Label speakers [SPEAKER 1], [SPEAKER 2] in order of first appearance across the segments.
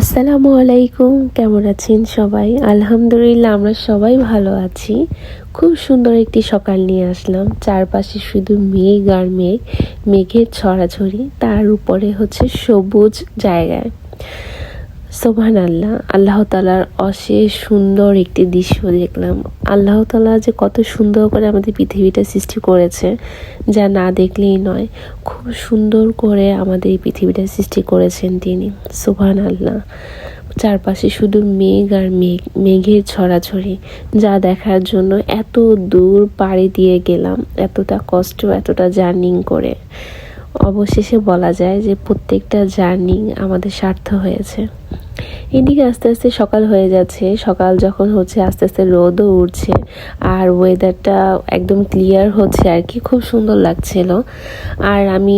[SPEAKER 1] আসসালামু আলাইকুম, কেমন আছেন সবাই? আলহামদুলিল্লাহ, আমরা সবাই ভালো আছি। খুব সুন্দর একটি সকাল নিয়ে আসলাম। চারপাশে শুধু মেঘ আর মেঘ, মেঘের ছড়াছড়ি, তার উপরে হচ্ছে সবুজ জায়গায় সোভান আল্লাহ আল্লাহ তালার অশেষ সুন্দর একটি দৃশ্য দেখলাম। আল্লাহ তালা যে কত সুন্দর করে আমাদের পৃথিবীটা সৃষ্টি করেছে, যা না দেখলেই নয়, খুব সুন্দর করে আমাদের এই পৃথিবীটা সৃষ্টি করেছেন তিনি সোভান আল্লাহ চারপাশে শুধু মেঘ আর মেঘ, মেঘের ছড়াছড়ি, যা দেখার জন্য এত দূর পাড়ি দিয়ে গেলাম, এতটা কষ্ট, এতটা জার্নিং করে। অবশেষে বলা যায় যে প্রত্যেকটা জার্নি আমাদের সার্থ হয়েছে। এদিকে আস্তে আস্তে সকাল হয়ে যাচ্ছে। সকাল যখন হচ্ছে আস্তে আস্তে রোদও উঠছে আর ওয়েদারটা একদম ক্লিয়ার হচ্ছে আর কি। খুব সুন্দর লাগছিল। আর আমি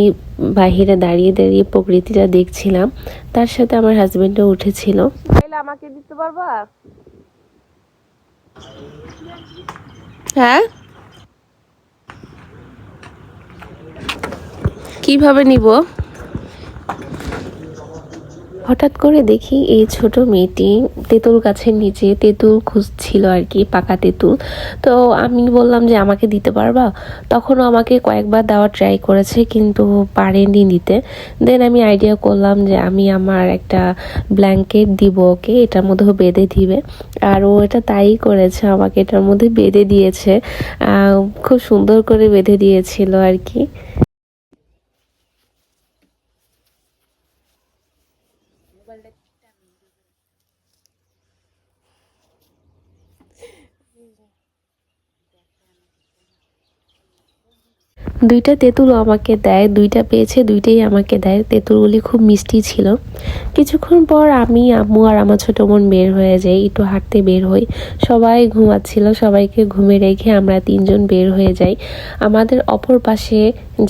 [SPEAKER 1] বাহিরে দাঁড়িয়ে দাঁড়িয়ে প্রকৃতিটা দেখছিলাম। তার সাথে আমার হাজবেন্ডও উঠেছিল।
[SPEAKER 2] আমাকে দিতে পারবা? হ্যাঁ? কীভাবে নিব?
[SPEAKER 1] হঠাৎ করে দেখি এই ছোট মেয়েটি তেঁতুল গাছের নিচে তেঁতুল খুঁজছিল আর কি, পাকা তেঁতুল। তো আমি বললাম যে, আমাকে দিতে পারবা? তখনও আমাকে কয়েকবার দেওয়ার ট্রাই করেছে, কিন্তু পারেনি দিতে। দেন আমি আইডিয়া করলাম যে, আমি আমার একটা ব্ল্যাঙ্কেট দিব ওকে, এটার মধ্যে বেঁধে দিবে। আর ও এটা তাই করেছে, আমাকে এটার মধ্যে বেঁধে দিয়েছে। খুব সুন্দর করে বেঁধে দিয়েছিল আর কি। world দুইটা তেঁতুল আমাকে দেয়, দুইটা পেয়েছে, দুইটাই আমাকে দেয়। তেঁতুলগুলি খুব মিষ্টি ছিল। কিছুক্ষণ পর আমি আম্মু আর আমার ছোটো বোন বের হয়ে যাই, একটু হাঁটতে বের হই। সবাই ঘুমাচ্ছিল, সবাইকে ঘুমে রেখে আমরা তিনজন বের হয়ে যাই। আমাদের অপর পাশে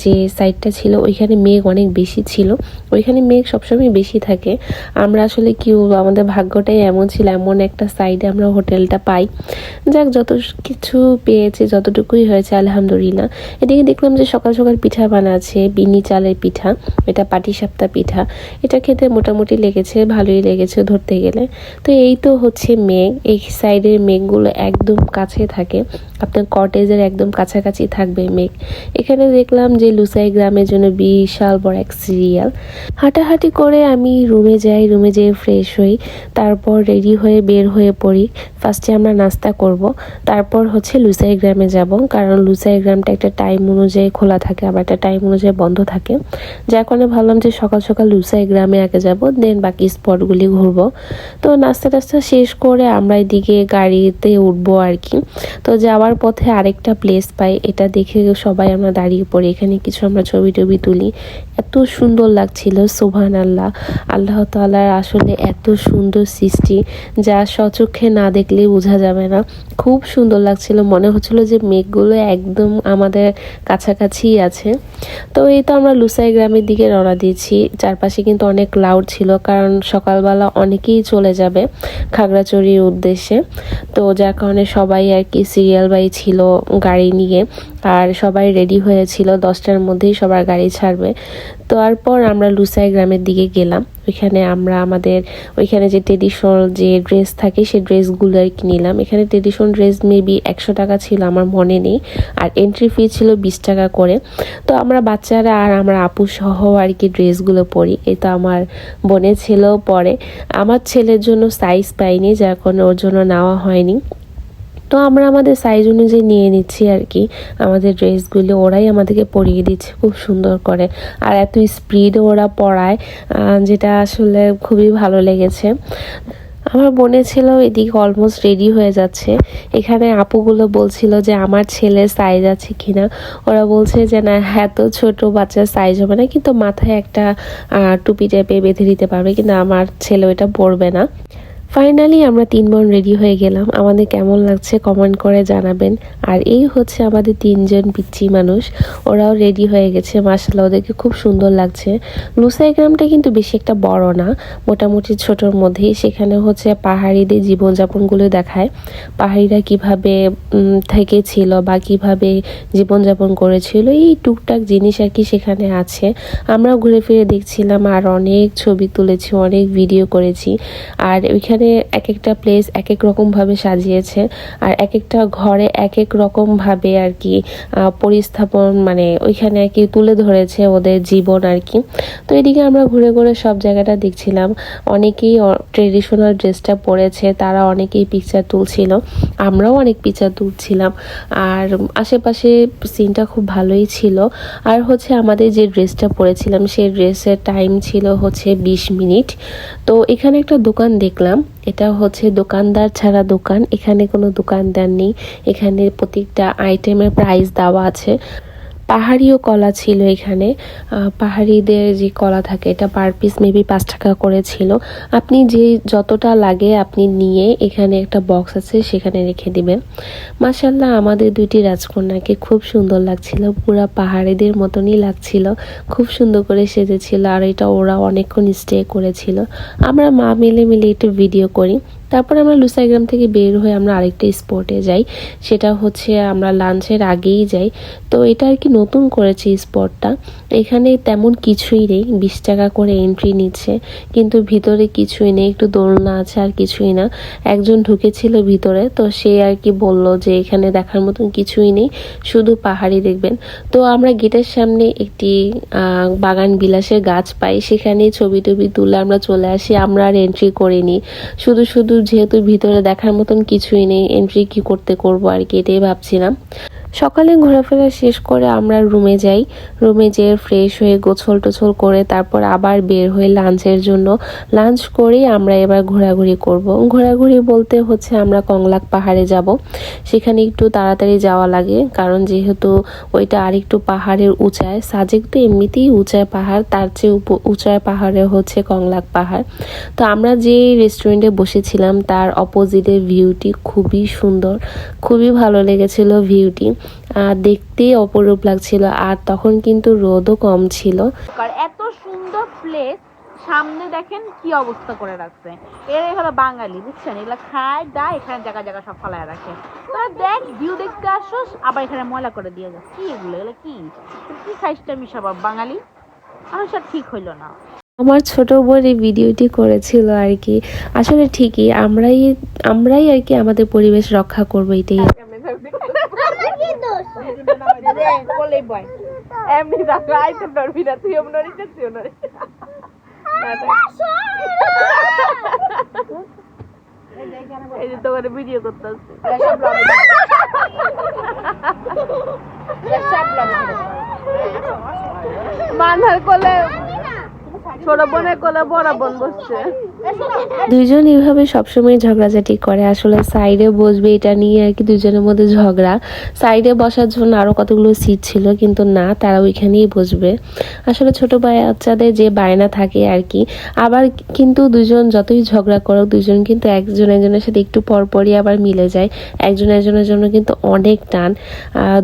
[SPEAKER 1] যে সাইডটা ছিল, ওইখানে মেঘ অনেক বেশি ছিল। ওইখানে মেঘ সবসময় বেশি থাকে। আমরা আসলে কি আমাদের ভাগ্যটাই এমন ছিল, এমন একটা সাইডে আমরা হোটেলটা পাই। যাক, যত কিছু পেয়েছে, যতটুকুই হয়েছে, আলহামদুলিল্লাহ। এদিকে দেখলাম যে সকাল সকাল পিঠা বানাচ্ছে, বিনি চালের পিঠা, এটা পাটি সাপ্তা পিঠা। এটা খেতে মোটামুটি লেগেছে, ভালোই লেগেছে ধরতে গেলে। তো এই তো হচ্ছে মেঘ, এই সাইডের মেঘগুলো একদম কাছে থাকে। আপনার কটেজের একদম কাছাকাছি থাকবে মেঘ। এখানে দেখলাম যে লুসাই গ্রামের জন্য বিশাল বড় এক সিরিয়াল হাঁটাহাঁটি করে আমি রুমে যাই, রুমে যেয়ে ফ্রেশ হই, তারপর রেডি হয়ে বের হয়ে পড়ি। ফার্স্টে আমরা নাস্তা করব, তারপর হচ্ছে লুসাই গ্রামে যাব। কারণ লুসাই গ্রামটা একটা টাইম অনুযায়ী খোলা থাকে, আবার একটা টাইম অনুযায়ী বন্ধ থাকে। যার কারণে ভাবলাম যে সকাল সকাল লুসাই গ্রামে আগে যাব দেন বাকি স্পটগুলি ঘুরবো। তো নাস্তা টাস্তা শেষ করে আমরা এদিকে গাড়িতে উঠবো আর কি। তো যাওয়ার পথে আরেকটা প্লেস পাই, এটা দেখে সবাই আমরা দাঁড়িয়ে পড়ি। এখানে কিছু আমরা ছবি টবি তুলি। এত সুন্দর লাগছিল সোভান আল্লাহ। আল্লাহ তালার আসলে এত সুন্দর সৃষ্টি, যা সচক্ষে না দেখলে বোঝা যাবে না। খুব সুন্দর লাগছিল, মনে হচ্ছিল যে মেঘগুলো একদম আমাদের কাছাকাছি আছে। তো এই তো আমরা লুসাই গ্রামের দিকে রওনা দিয়েছি। চারপাশে কিন্তু অনেক ক্লাউড ছিল, কারণ সকালবেলা অনেকেই চলে যাবে খাগড়াচড়ির উদ্দেশ্যে। তো যার কারণে সবাই আর কি সিরিয়াল বাই ছিল গাড়ি নিয়ে, আর সবাই রেডি হয়েছিল। দশটার মধ্যেই সবার গাড়ি ছাড়বে। তো তারপর আমরা লুসাই গ্রামের দিকে গেলাম। ওইখানে আমরা আমাদের, ওইখানে যে ট্রেডিশনাল যে ড্রেস থাকে, সেই ড্রেসগুলো আর কি নিলাম। এখানে ট্রেডিশনাল ড্রেস মেবি একশো টাকা ছিল, আমার মনে নেই। আর এন্ট্রি ফি ছিল বিশ টাকা করে। তো আমরা বাচ্চারা আর আমরা আপু সহ আর কি ড্রেসগুলো পরি। এই তো আমার বোনের ছেলেও পরে। আমার ছেলের জন্য সাইজ পাইনি, যার কারণে ওর জন্য নেওয়া হয়নি। তো আমরা আমাদের সাইজ অনুযায়ী নিয়ে নিচ্ছি আর কি। আমাদের ড্রেসগুলো ওরাই আমাদেরকে পরিয়ে দিচ্ছে, খুব সুন্দর করে। আর এত স্পিড ওরা পড়ায় যেটা আসলে খুবই ভালো লেগেছে। আমার বোনে ছিল এদিকে অলমোস্ট রেডি হয়ে যাচ্ছে। এখানে আপুগুলো বলছিল যে, আমার ছেলের সাইজ আছে কিনা? ওরা বলছে যে, না, এত ছোট বাচ্চার সাইজ হবে না, কিন্তু মাথায় একটা টুপি টাইপে বেঁধে দিতে পারবে। কিন্তু আমার ছেলে ওইটা পরবে না। ফাইনালি আমরা তিন বোন রেডি হয়ে গেলাম। আমাদের কেমন লাগছে কমেন্ট করে জানাবেন। আর এই হচ্ছে আমাদের তিনজন পিচ্ছি মানুষ। ওরাও রেডি হয়ে গেছে। মাসাল্লাহ ওদেরকে খুব সুন্দর লাগছে। লুসাই গ্রামটা কিন্তু বেশি একটা বড় না। মোটামুটি ছোটোর মধ্যেই। সেখানে হচ্ছে পাহাড়িদের জীবনযাপনগুলো দেখায়। পাহাড়িরা কীভাবে থেকেছিল বা কীভাবে জীবনযাপন করেছিল, এই টুকটাক জিনিস আর কি সেখানে আছে। আমরা ঘুরে ফিরে দেখছিলাম আর অনেক ছবি তুলেছি, অনেক ভিডিও করেছি। আর ওইখানে এক একটা প্লেস এক এক রকমভাবে সাজিয়েছে। আর এক একটা ঘরে এক এক রকমভাবে আর কি পরিস্থাপন মানে ওইখানে আর কি তুলে ধরেছে ওদের জীবন আর কি। তো এদিকে আমরা ঘুরে ঘুরে সব জায়গাটা দেখছিলাম। অনেকেই ট্রেডিশনাল ড্রেসটা পরেছে, তারা অনেকেই পিকচার তুলছিল। আমরাও অনেক পিকচার তুলছিলাম। আর আশেপাশে সিনটা খুব ভালোই ছিল। আর হচ্ছে আমাদের যে ড্রেসটা পরেছিলাম, সেই ড্রেসের টাইম ছিল হচ্ছে বিশ মিনিট। তো এখানে একটা দোকান দেখলাম। এটা হচ্ছে দোকানদার ছাড়া দোকান। এখানে কোনো দোকানদার নেই। এখানে প্রত্যেকটা আইটেমের প্রাইস দেওয়া আছে। পাহাড়িও কলা ছিল এখানে। পাহাড়িদের যে কলা থাকে, এটা পার পিস মেবি পাঁচ টাকা করে ছিল। আপনি যে যতটা লাগে আপনি নিয়ে এখানে একটা বক্স আছে, সেখানে রেখে দিবেন। মাসাল্লাহ আমাদের দুইটি রাজকন্যাকে খুব সুন্দর লাগছিল। পুরা পাহাড়িদের মতনই লাগছিল। খুব সুন্দর করে সেজেছিল। আর এটা ওরা অনেকক্ষণ স্টে করেছিল। আমরা মা মিলে মিলে একটু ভিডিও করি। তারপর আমরা লুসাইগ্রাম থেকে বের হয়ে আমরা আরেকটা স্পটে যাই। সেটা হচ্ছে আমরা লাঞ্চের আগেই যাই। তো এটা আর কি নতুন করেছে স্পটটা এখানে তেমন কিছুই নেই। বিশ টাকা করে এন্ট্রি নিচ্ছে। কিন্তু ভিতরে কিছুই নেই। একটু দোলনা আছে আর কিছুই না। একজন ঢুকেছিল ভিতরে। তো সে আর কি বলল যে এখানে দেখার মতন কিছুই নেই। শুধু পাহাড়ি দেখবেন। তো আমরা গেটের সামনে একটি বাগান বিলাসের গাছ পাই। সেখানে ছবি টবি তুলে আমরা চলে আসি। আমরা আর এন্ট্রি করিনি। শুধু শুধু যেহেতু ভিতরে দেখার মতন কিছুই নেই এন্ট্রি কি করতে করব আর কি এটাই ভাবছিলাম। সকালে ঘোরাফেরা শেষ করে আমরা রুমে যাই। রুমে যেয়ে ফ্রেশ হয়ে গোছল টোছল করে তারপর আবার বের হয়ে লাঞ্চের জন্য। লাঞ্চ করেই আমরা এবার ঘোরাঘুরি করব। ঘোরাঘুরি বলতে হচ্ছে আমরা কংলাক পাহাড়ে যাব। সেখানে একটু তাড়াতাড়ি যাওয়া লাগে, কারণ যেহেতু ওইটা আরেকটু পাহাড়ের উঁচায়, সাজেক তো এমনিতেই উঁচায় পাহাড়, তার চেয়ে উঁচায় পাহাড়ে হচ্ছে কংলাক পাহাড়। তো আমরা যে রেস্টুরেন্টে বসেছিলাম, তার অপোজিটের ভিউটি খুবই সুন্দর, খুবই ভালো লেগেছিল ভিউটি আর দেখতেই অপরূপ লাগছিল আর তখন কিন্তু রোদও কম ছিল।
[SPEAKER 3] এত সুন্দর প্লেস সামনে দেখেন কি অবস্থা করে রাখছে। এরাই হলো বাঙালি বুঝছেন? এগুলো খায় দায় এখানে জায়গা জায়গা সব ফলায় রাখে। তোরা দেখ ভিউ দেখতে আসোস আবার এখানে ময়লা করে দিয়ে যাস। কি এগুলো? এগুলো কি? কি সাইজটা মিশাবো বাঙালি? আমার সাথে ঠিক হইল না।
[SPEAKER 1] আমার ছোট বোন এই ভিডিওটি করেছিল আর কি। আসলে ঠিকই আমরাই আমরাই আর কি আমাদের পরিবেশ রক্ষা করব এটাই।
[SPEAKER 3] বলেই বয় এমনি দেখো আইতে না এই যে তোমার ভিডিও করতে আসছে মানহার কোলে ছোট বোনের কোলে বড় বোন বসছে।
[SPEAKER 1] দুইজন এইভাবে সবসময় ঝগড়াঝাটি করে। আসলে সাইডে বসবে এটা নিয়ে আর কি দুজনের মধ্যে ঝগড়া। সাইডে বসার জন্য আরও কতগুলো সিট ছিল, কিন্তু না, তারা ওইখানেই বসবে। আসলে ছোট বাচ্চাদের যে বায়না থাকে আর কি, আবার কিন্তু দুজন যতই ঝগড়া করো দুজন কিন্তু একজন একজনের সাথে একটু পরপরই আবার মিলে যায়। একজন একজনের জন্য কিন্তু অনেক টান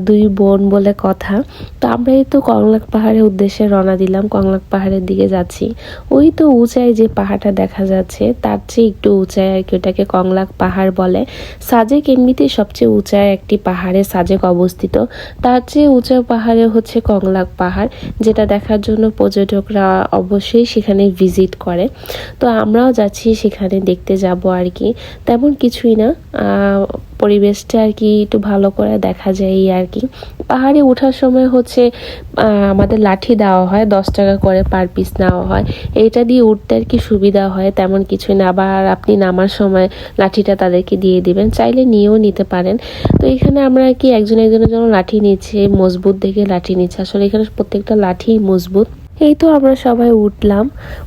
[SPEAKER 1] দুই বোন বলে কথা। তো আমরা এই তো কংলাক পাহাড়ের উদ্দেশ্যে রওনা দিলাম, কংলাক পাহাড়ের দিকে যাচ্ছি। ওই তো উঁচায় যে পাহাড়টা দেখা যাচ্ছে, তার চেয়ে একটু উঁচায় আর কি ওটাকে কংলাক পাহাড় বলে। সাজেক এমনিতেই সবচেয়ে উঁচায় একটি পাহাড়ে, সাজেক অবস্থিত। তার চেয়ে উঁচা পাহাড়ে হচ্ছে কংলাক পাহাড়, যেটা দেখার জন্য পর্যটকরা অবশ্যই সেখানে ভিজিট করে। তো আমরাও যাচ্ছি, সেখানে দেখতে যাব আর কি। তেমন কিছুই না পরিবেশটা আর কি একটু ভালো করে দেখা যায় আর কি। পাহাড়ে ওঠার সময় হচ্ছে আমাদের লাঠি দেওয়া হয়, দশ টাকা করে পার পিস নেওয়া হয়। এটা দিয়ে উঠতে আর কি সুবিধা হয়। তেমন কিছুই না। আবার আপনি নামার সময় লাঠিটা তাদেরকে দিয়ে দিবেন, চাইলে নিয়েও নিতে পারেন। তো এখানে আমরা কি একজন একজনের জন্য লাঠি নিচ্ছে, মজবুত দেখে লাঠি নিচ্ছে? আসলে এখানে প্রত্যেকটা লাঠি মজবুত। এই তো আমরা সবাই উঠলাম,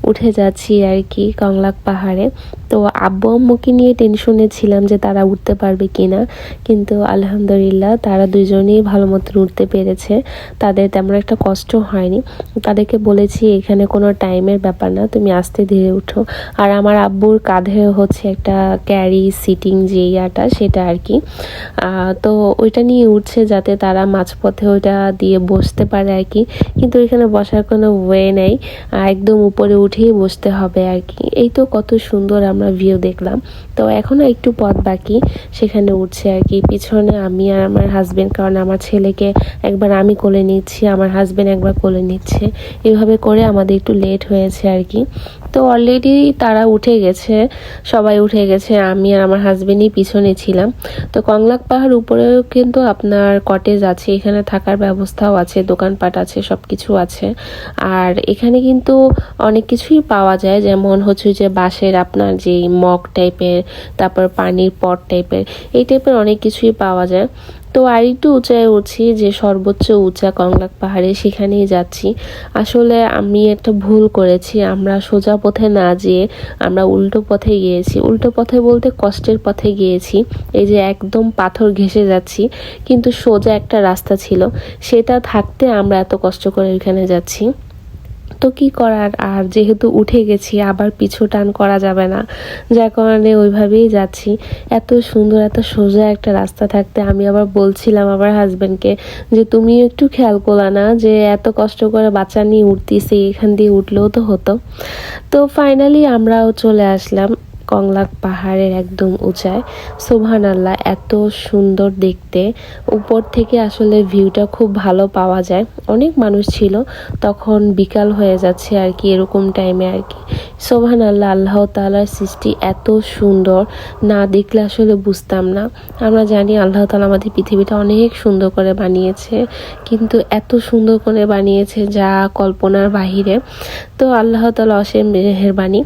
[SPEAKER 1] উঠে যাচ্ছি আর কি কংলাক পাহাড়ে। তো আব্বু আম্মুকে নিয়ে টেনশনে ছিলাম যে তারা উঠতে পারবে কিনা। কিন্তু আলহামদুলিল্লাহ তারা দুজনেই ভালো মতন উঠতে পেরেছে। তাদের তেমন একটা কষ্ট হয়নি। তাদেরকে বলেছি, এখানে কোনো টাইমের ব্যাপার না, তুমি আস্তে ধীরে উঠো। আর আমার আব্বুর কাঁধে হচ্ছে একটা ক্যারি সিটিং যে ইয়াটা সেটা আর কি। তো ওইটা নিয়ে উঠছে যাতে তারা মাঝপথে ওইটা দিয়ে বসতে পারে আর কি। কিন্তু এখানে বসার কোনো ওয়ে নেই। একদম উপরে উঠেই বসতে হবে আর কি। এই তো কত সুন্দর আমরা ভিউ দেখলাম। তো এখনও একটু পথ বাকি, সেখানে উঠছে আর কি। পিছনে আমি আর আমার হাজবেন্ড কারণ আমার ছেলেকে একবার আমি কোলে নিচ্ছি, আমার হাজব্যান্ড একবার কোলে নিচ্ছে। এভাবে করে আমাদের একটু লেট হয়েছে আর কি। তো অলরেডি তারা উঠে গেছে, সবাই উঠে গেছে, আমি আর আমার হাজবেন্ডই পিছনে ছিলাম। তো কংলাক পাহাড় উপরেও কিন্তু আপনার কটেজ আছে, এখানে থাকার ব্যবস্থাও আছে, দোকানপাট আছে সব কিছু আছে। আর এখানে কিন্তু অনেক কিছুই পাওয়া যায়, যেমন হচ্ছে যে বাঁশের আপনার যে মগ টাইপের, তারপর পানির পট টাইপের, এই টাইপের অনেক কিছুই পাওয়া যায়। তো আর একটু উঁচায় উঠছি যে সর্বোচ্চ উঁচা কংলাক পাহাড়ে সেখানেই যাচ্ছি। আসলে আমি একটা ভুল করেছি, আমরা সোজা পথে না যেয়ে আমরা উল্টো পথে গিয়েছি। উল্টো পথে বলতে কষ্টের পথে গিয়েছি, এই যে একদম পাথর ঘেসে যাচ্ছি, কিন্তু সোজা একটা রাস্তা ছিল, সেটা থাকতে আমরা এত কষ্ট করে ওইখানে যাচ্ছি। তো কি করার? আর যেহেতু উঠে গেছি, আবার পিছু টান করা যাবে না। যার কারণে ওইভাবেই যাচ্ছি। এত সুন্দর, এত সোজা একটা রাস্তা থাকতে আমি আবার বলছিলাম আমার হাজব্যান্ডকে যে তুমি একটু খেয়াল করলা না যে, এত কষ্ট করে বাচ্চা নিয়ে উঠতেছি, এখান দিয়ে উঠলেও তো হতো। তো ফাইনালি আমরাও চলে আসলাম। কংলাক পাহাড়ের একদম উঁচায়। সোভান আল্লাহ এত সুন্দর দেখতে। উপর থেকে আসলে ভিউটা খুব ভালো পাওয়া যায়। অনেক মানুষ ছিল, তখন বিকাল হয়ে যাচ্ছে আর কি, এরকম টাইমে আর কি। সোভান আল্লাহ আল্লাহ তালার সৃষ্টি এত সুন্দর। না দেখলে আসলে বুঝতাম না। আমরা জানি আল্লাহ তালা আমাদের পৃথিবীটা অনেক সুন্দর করে বানিয়েছে, কিন্তু এত সুন্দর করে বানিয়েছে যা কল্পনার বাহিরে। তো আল্লাহ তালা অসীম মেহেরবানি।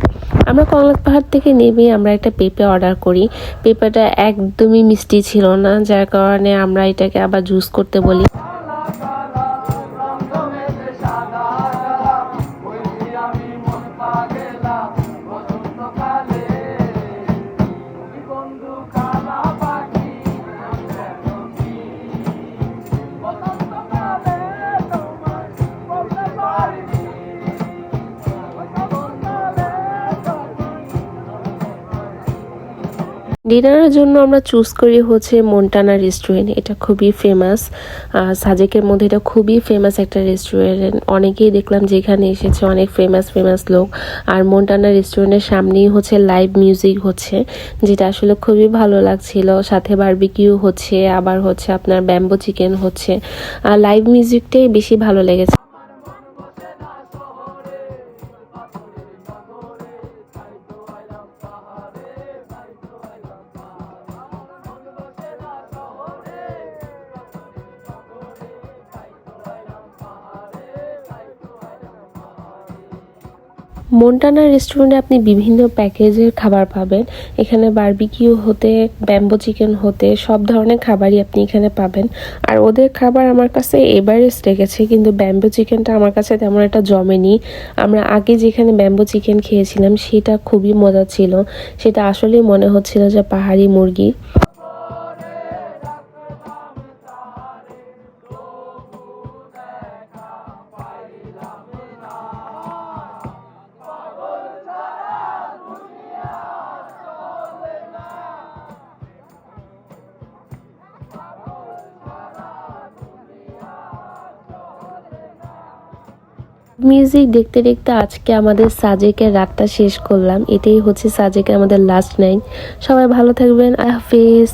[SPEAKER 1] আমরা কংলাক পাহাড় থেকে নেমে আমরা একটা পেঁপে অর্ডার করি। পেঁপেটা একদমই মিষ্টি ছিল না, যার কারণে আমরা এটাকে আবার জুস করতে বলি। ডিনারের জন্য আমরা চুজ করি হচ্ছে মন্টানা রেস্টুরেন্ট এটা খুবই ফেমাস সাজেকের মধ্যে এটা খুবই ফেমাস একটা রেস্টুরেন্ট অনেকেই দেখলাম যে এখানে এসেছে অনেক ফেমাস ফেমাস লোক। আর মন্টানা রেস্টুরেন্টের সামনেই হচ্ছে লাইভ মিউজিক হচ্ছে, যেটা আসলে খুবই ভালো লাগছিল। সাথে বারবিকিউ হচ্ছে, আবার হচ্ছে আপনার ব্যাম্বো চিকেন হচ্ছে। আর লাইভ মিউজিকটাই বেশি ভালো লেগেছে। মন্টানা রেস্টুরেন্টে আপনি বিভিন্ন প্যাকেজের খাবার পাবেন। এখানে বারবিকিউ হতে ব্যাম্বো চিকেন হতে, সব ধরনের খাবারই আপনি এখানে পাবেন। আর ওদের খাবার আমার কাছে এভারেস্ট লেগেছে কিন্তু ব্যাম্বো চিকেনটা আমার কাছে তেমন একটা জমেনি। আমরা আগে যেখানে ব্যাম্বো চিকেন খেয়েছিলাম, সেটা খুবই মজা ছিল। সেটা আসলেই মনে হচ্ছিল যে পাহাড়ি মুরগি। মিউজিক দেখতে দেখতে আজকে আমাদের সাজেকের রাতটা শেষ করলাম। এটাই হচ্ছে সাজেকের আমাদের লাস্ট নাইট সবাই ভালো থাকবেন। আই হাফিজ।